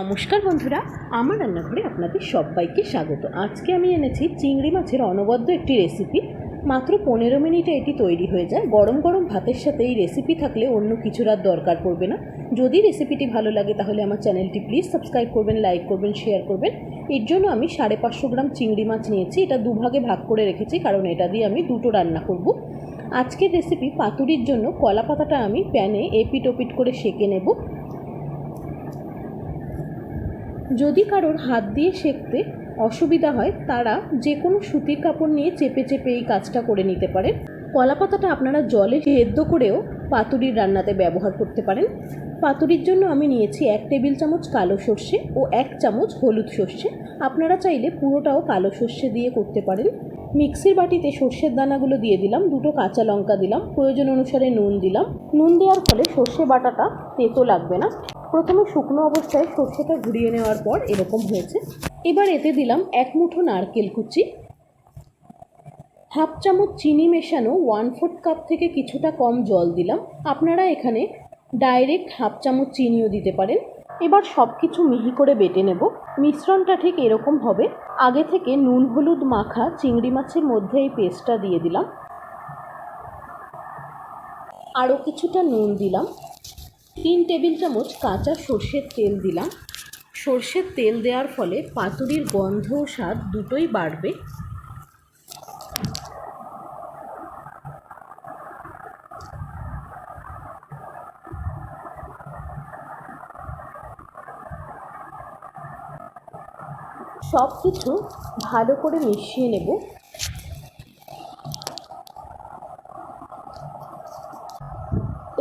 নমস্কার বন্ধুরা, আমার রান্নাঘরে আপনাদের সবাইকে স্বাগত। আজকে আমি এনেছি চিংড়ি মাছের অনবদ্য একটি রেসিপি মাত্র পনেরো মিনিটে এটি তৈরি হয়ে যায়। গরম গরম ভাতের সাথে এই রেসিপি থাকলে অন্য কিছুর আর দরকার পড়বে না। যদি রেসিপিটি ভালো লাগে তাহলে আমার চ্যানেলটি প্লিজ সাবস্ক্রাইব করবেন লাইক করবেন শেয়ার করবেন। এর জন্য আমি সাড়ে পাঁচশো গ্রাম চিংড়ি মাছ নিয়েছি। এটা দুভাগে ভাগ করে রেখেছি, কারণ এটা দিয়ে আমি দুটো রান্না করব। আজকের রেসিপি পাতুরির জন্য কলা পাতাটা আমি প্যানে এপিট ওপিট করে সেঁকে নেব। যদি কারোর হাত দিয়ে সেঁকতে অসুবিধা হয়, তারা যে কোনো সুতির কাপড় নিয়ে চেপে চেপে এই কাজটা করে নিতে পারেন। কলা পাতাটা আপনারা জলে সেদ্ধ করেও পাতুরির রান্নাতে ব্যবহার করতে পারেন। পাতুরির জন্য আমি নিয়েছি এক টেবিল চামচ কালো সর্ষে ও এক চামচ হলুদ সর্ষে। আপনারা চাইলে পুরোটাও কালো সর্ষে দিয়ে করতে পারেন। মিক্সির বাটিতে সর্ষের দানাগুলো দিয়ে দিলাম, দুটো কাঁচা লঙ্কা দিলাম, প্রয়োজন অনুসারে নুন দিলাম। নুন দেওয়ার ফলে সর্ষে বাটাটা তেতো লাগবে না। প্রথমে শুকনো অবস্থায় সর্ষেটা ঘুরিয়ে নেওয়ার পর এরকম হয়েছে। এবার এতে দিলাম এক মুঠো নারকেল কুচি, হাফ চামচ চিনি মেশানো ওয়ান ফোর্থ কাপ থেকে কিছুটা কম জল দিলাম। আপনারা এখানে ডাইরেক্ট হাফ চামচ চিনিও দিতে পারেন। এবার সব কিছু মিহি করে বেটে নেব। মিশ্রণটা ঠিক এরকম হবে। আগে থেকে নুন, হলুদ মাখা চিংড়ি মাছের মধ্যে এই পেস্টটা দিয়ে দিলাম। আরও কিছুটা নুন দিলাম। তিন টেবিল চামচ কাঁচা সর্ষের তেল দিলাম। সর্ষের তেল দেওয়ার ফলে পাতুরির গন্ধ ও স্বাদ দুটোই বাড়বে। সব কিছু ভালো করে মিশিয়ে নেব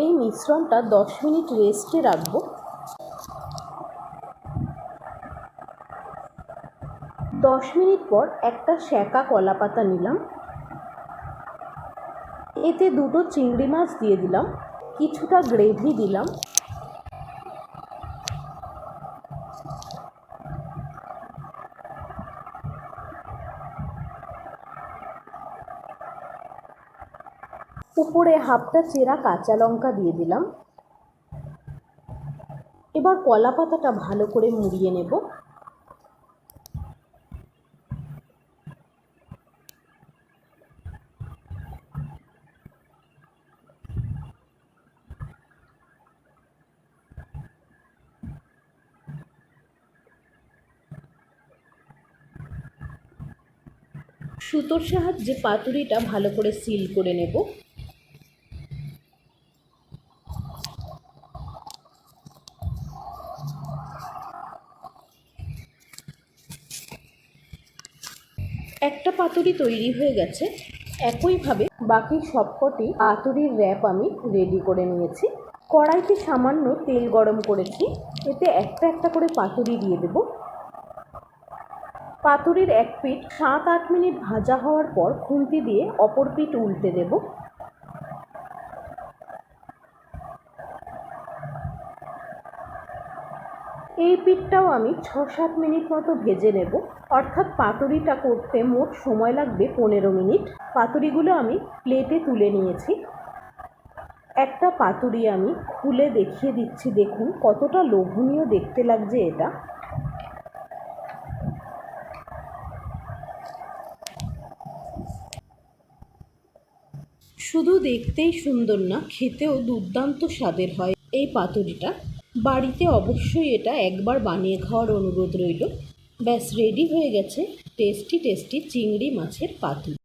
এই মিশ্রণটা দশ মিনিট রেস্টে রাখব। দশ মিনিট পর একটা শ্যাকা কলা পাতা নিলাম। এতে দুটো চিংড়ি মাছ দিয়ে দিলাম। কিছুটা গ্রেভি দিলাম। উপরে হাফটা চেরা কাঁচা লঙ্কা দিয়ে দিলাম। এবার কলা পাতাটা ভালো করে মুড়িয়ে নেব। সুতোর সাহায্যে পাতুরিটা ভালো করে সিল করে নেব। একটা পাতুরি তৈরি হয়ে গেছে। একইভাবে বাকি সবকটি পাতুরির র্যাপ আমি রেডি করে নিয়েছি। কড়াইতে সামান্য তেল গরম করেছি। এতে একটা একটা করে পাতুরি দিয়ে দেব। পাতুরির এক পিঠ সাত আট মিনিট ভাজা হওয়ার পর খুন্তি দিয়ে অপর পিঠ উল্টে দেব। এই পিঠটাও আমি ছ সাত মিনিট মতো ভেজে নেব। অর্থাৎ পাতুরিটা করতে মোট সময় লাগবে পনেরো মিনিট। পাতুরিগুলো আমি প্লেটে তুলে নিয়েছি। একটা পাতুরি আমি খুলে দেখিয়ে দিচ্ছি। দেখুন, কতটা লোভনীয় দেখতে লাগছে এটা। শুধু দেখতেই সুন্দর না, খেতেও দুর্দান্ত স্বাদের হয় এই পাতুরিটা। বাড়িতে অবশ্যই এটা একবার বানিয়ে খাওয়ার অনুরোধ রইল। ব্যাস রেডি হয়ে গেছে টেস্টি টেস্টি চিংড়ি মাছের পাতুরি।